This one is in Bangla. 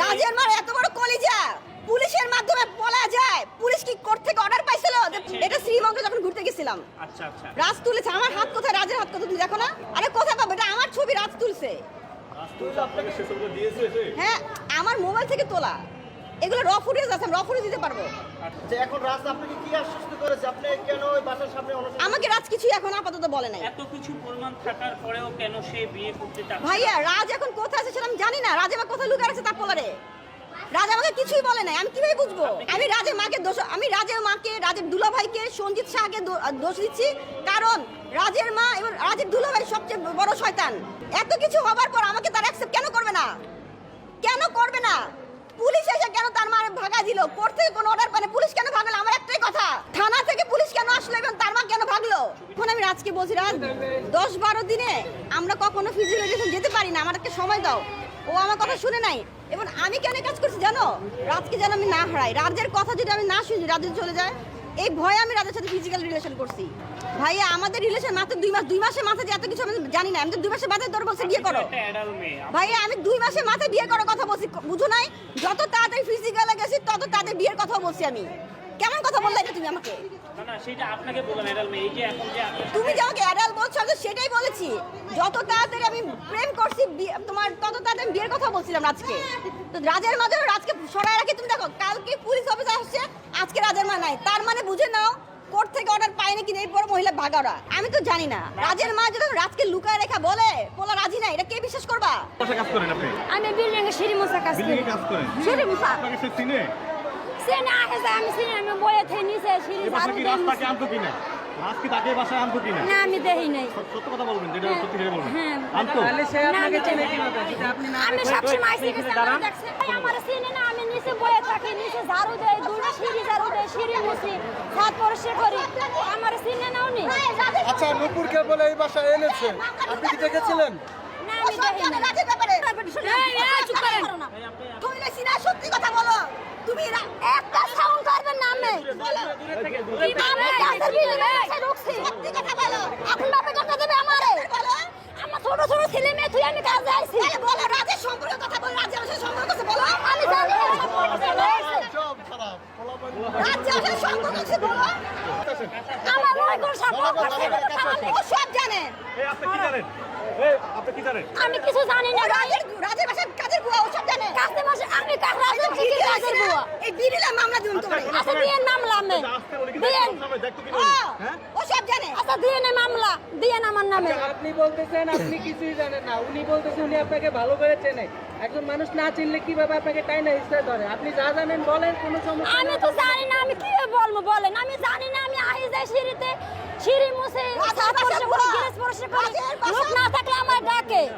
রাজের মার এত বড় কলিজা। পুলিশের মাধ্যমে বলা যায় পুলিশ কি কোর্ট থেকে অর্ডার পাইছিল? এটা শ্রীমঙ্গে যখন ঘুরতে গেছিলাম। আচ্ছা আচ্ছা। রাজ তুলেছে। আমার হাত কোথায়? রাজের হাত কোথায়? তুমি দেখো না। আরে কোথায় পাবো? এটা আমার ছবি রাজ তুলছে। হ্যাঁ আমার মোবাইল থেকে তোলা। এগুলো র ফুটেজ আছে র ফুটেজ দিতে পারব। এখন রাজ আপনাকে কি আশ্বস্ত করেছে? আপনি কেন ওই বাসার সামনে অনশন আমাকে রাজ কিছু এখন আপাতত বলে নাই। এত কিছু প্রমাণ থাকার পরেও কেন সে বিয়ে করতে চায় ভাইয়া রাজ এখন কোথায় আছে সেটা আমি জানি না। রাজ আমার কোথায় লুকিয়ে আছে তা পোলারে? রাজ আমাকে কিছুই বলে নাই। আমি কীভাবে বুঝব? আমি রাজের মাকে দোষ, আমি রাজের মাকে, রাজের দুলা ভাইকে সঞ্জিত শাহকে দোষ দিচ্ছি। কারণ রাজের মা এবং রাজের দুলা ভাই সবচেয়ে বড় শয়তান। এত কিছু হবার পর আমাকে তার অ্যাকসেপ্ট কেন করবে না? কেন করবে না? পুলিশ এসে কেন তার মা ভাগা দিল? কোর্ট থেকে কোনো অর্ডার পানে পুলিশ কেন ভাগলো? আমার একটাই কথা। থানা থেকে পুলিশ কেন আসলো এবং তার মা কেন ভাগলো? এখন আমি রাজকে বলছি, রাজ, দশ বারো দিনে আমরা কখনো ফিজিওলজিস্ট যেতে পারি না। আমাদেরকে সময় দাও। ও আমার কথা শুনে নাই। এবং আমি কেন কাজ করছি জানো? রাজকে যেন আমি না হারাই। রাজের কথা যদি আমি না শুনি রাজ চলে যায় এই ভয়ে আমি রাজের সাথে ফিজিক্যাল রিলেশন করছি। ভাইয়া আমাদের রিলেশন মাত্র দুই মাস দুই মাসের মাথায় যে এত কিছু আমি জানি না। আমি তো দুই মাসের মাথায় তোর বলছে বিয়ে করো। ভাইয়া আমি দুই মাসের মাথায় বিয়ে করার কথা বলছি বুঝো নাই? যত তাড়াতাড়ি ফিজিক্যালে গেছি তত তাড়াতাড়ি বিয়ের কথা বলছি আমি। কেমন কথা বললে তুমি আমাকে? না না সেটা আপনাকে বললাম অ্যাডাল্ট মেয়ে। এই যে এখন যে আপনি তুমি যে আমাকে অ্যাডাল বলছো সেটাই বলেছি যত তাড়াতাড়ি আমি প্রেম করছি তোমার তত তাড়াতাড়ি বিয়ের কথা বলছিলাম রাজকে। তো রাজের মাঝে রাজকে সরাই রাখি তুমি দেখো কালকে পুলিশ অফিস আসছে আজকে রাজের মা নাই। তার মানে বুঝে নাও কোর্ট থেকে অর্ডার পায় নাকি এই পরে মহিলা আমি তো জানি না। রাজের মা যদি রাজকে লুকায় রেখা বলে বলা রাজি না এটা কে বিশ্বাস করবা? বাসায় কাজ করেন আপনি। আমি বিল্ডিং এ সিঁড়ি মোছা কাজ করি। কাজ করেন। সিঁড়ি মোছা। আপনাকে সে চিনে সে না আসে আমি আমি নিচে সিঁড়ি ঝাড়ু কি কিনা? রাজ তাকে বাসায় আনতো কিনা? না আমি দেখি নাই। সত্য কথা বলবেন যেটা হ্যাঁ, সত্যি সেটা বলবেন। হ্যাঁ। আনতো তাহলে সে আপনাকে চেনে কীভাবে? যদি আপনি না আমি সবসময় আইসি গেছি আমার দেখছে। আমার সিনে না আমি নিচে বয়ে থাকি নিচে ঝাড়ু দেই দুটো সিঁড়ি ঝাড়ু দেই সিঁড়ি মুছি ছাদ পরিষ্কার করি। আমার সিনে নাও নি? আচ্ছা নুপুরকে বলে এই বাসায় এনেছে। আপনি কি দেখেছিলেন? না আমি দেখি না রাজের ব্যাপারে এই, এই, চুপ করেন। তুমি না সিনা সত্যি কথা বলো। তুমি রা- একটা সাউন্ড করবেন না আমি আমি গাছের ভিতরে এসে ঢুকছি সত্যি কথা বলো। এখন বাপে কথা দেবে আমারে। আমার ছোট ছোট ছেলে মেয়ে তুই আমি কাজে আইছি। তাহলে বলো রাজের সম্পর্কে কথা বলো রাজের সাথে সম্পর্ক আছে বলো। আমি জানি না সম্পর্ক চলে এসেছে। সব খারাপ রাজের সাথে সম্পর্ক আছে বলো। আমার ওই কোন সম্পর্ক আছে? ও সব জানে। আপনি কি জানেন? আপনি কি জানেন? আমি কিছু জানি না রাজের রাজের বাসায় কাজের বুয়া জানে? কাজে বসে আমি কাজ রাজের কি কাজের বুয়া? এই বিড়িলা মামলা দিন তোমার আচ্ছা দিয়ে নামলা আমি। আজকে উনি কি দিয়ে দেখতো সামনে দেখতো কিনা উনি? হ্যাঁ? ও সব জানে। আচ্ছা দিয়ে মামলা। দিয়ে আমার নামে। আপনি বলতেছেন আপনি কিছুই জানেন না। উনি বলতেছেন উনি আপনাকে ভালো করে চেনে। একজন মানুষ না চিনলে কীভাবে আপনাকে টাই না হিসেবে ধরে? আপনি যা জানেন বলেন কোনো সমস্যা আমি তো জানি না আমি কি বলব বলেন। আমি জানি না আমি আহি যাই সিঁড়িতে। সিঁড়ি মুছে করি। গ্যাস পরিষ্কার করি লোক না থাকলে আমার ডাকে।